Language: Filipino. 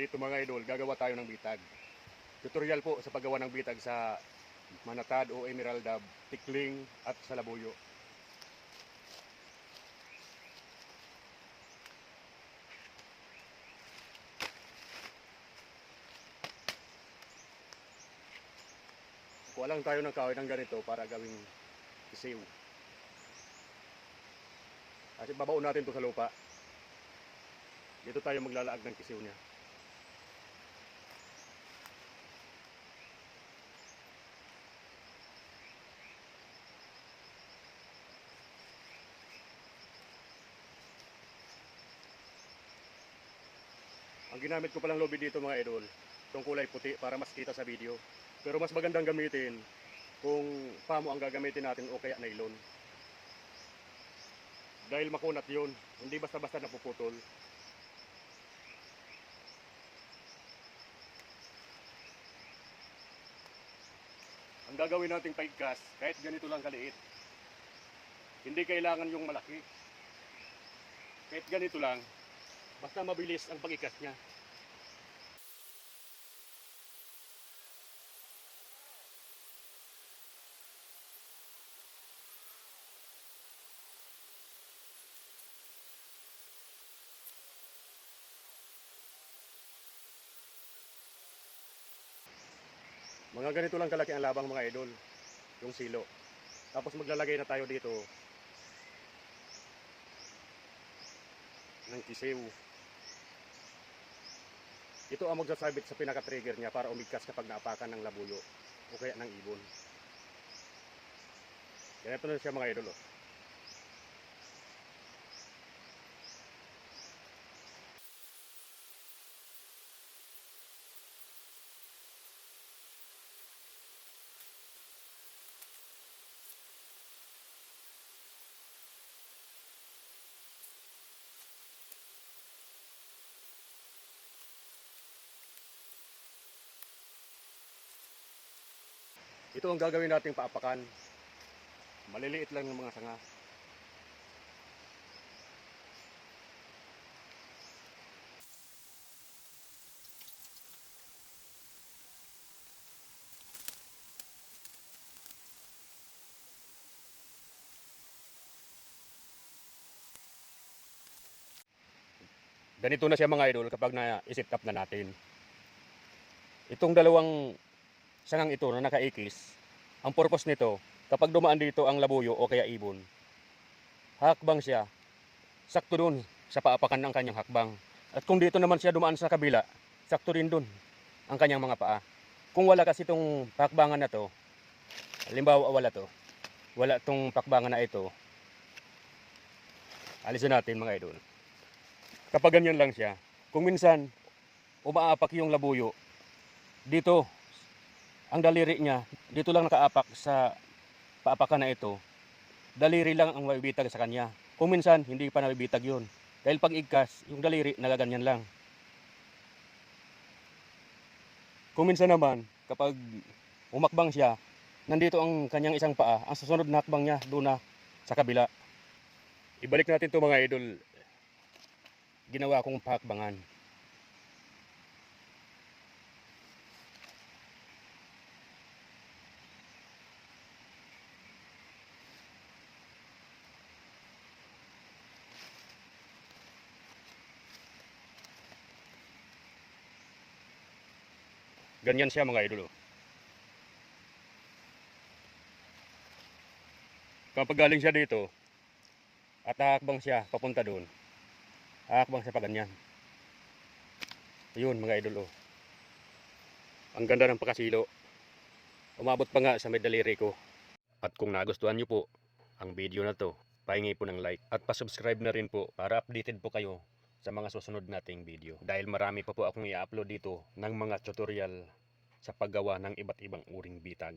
Dito mga idol, gagawa tayo ng bitag. Tutorial po sa paggawa ng bitag sa manatad o emerald dab, tikling at sa labuyo. Kuha lang tayo ng kahoy ng ganito para gawing isiw. Kasi babaon natin to sa lupa. Dito tayo maglalaag ng kisiw niya. Ang ginamit ko palang lobby dito mga idol, itong kulay puti para mas kita sa video. Pero mas magandang gamitin kung pamo ang gagamitin natin o kaya nylon. Dahil makunat yun, hindi basta-basta napuputol. Ang gagawin nating paigkas, kahit ganito lang kaliit, hindi kailangan yung malaki. Kahit ganito lang, basta mabilis ang pag-ikas niya. Mga ganito lang kalaki ang labang mga idol, yung silo. Tapos maglalagay na tayo dito ng kisiw. Ito ang magsasabit sa pinaka-trigger niya para umigkas kapag naapakan ng labuyo o kaya ng ibon. Ganito na siya mga idol. Oh. Ito ang gagawin nating paapakan. Maliliit lang ng mga sanga. Ganito na siya mga idol kapag na-set up na natin. Itong dalawang sangang ito na nakaikis, ang purpose nito, kapag dumaan dito ang labuyo o kaya ibon, hakbang siya, sakto dun sa paapakan ng kanyang hakbang. At kung dito naman siya dumaan sa kabila, sakto rin dun ang kanyang mga paa. Kung wala kasi itong pakbangan na to, halimbawa wala to, wala itong pakbangan na ito, alisin natin mga idol. Kapag ganyan lang siya, kung minsan umaapak yung labuyo, dito ang daliri niya, dito lang nakaapak sa paapakan na ito. Daliri lang ang mabibitag sa kanya. Kung minsan, hindi pa nabibitag yun. Dahil pag igkas, yung daliri nagaganyan lang. Kung minsan naman, kapag umakbang siya, nandito ang kanyang isang paa, ang susunod na hakbang niya, doon na sa kabila. Ibalik natin to mga idol. Ginawa kong pakbangan. Ganyan siya mga idol. Kapag galing siya dito, at hakbang siya papunta doon, hakbang siya pa ganyan. Yun mga idol. Oh. Ang ganda ng pakasilo. Umabot pa nga sa may daliri ko. At kung nagustuhan nyo po ang video na to, pahingi po ng like at pasubscribe na rin po para updated po kayo sa mga susunod nating video. Dahil marami pa po akong i-upload dito ng mga tutorial sa paggawa ng iba't ibang uring bitag.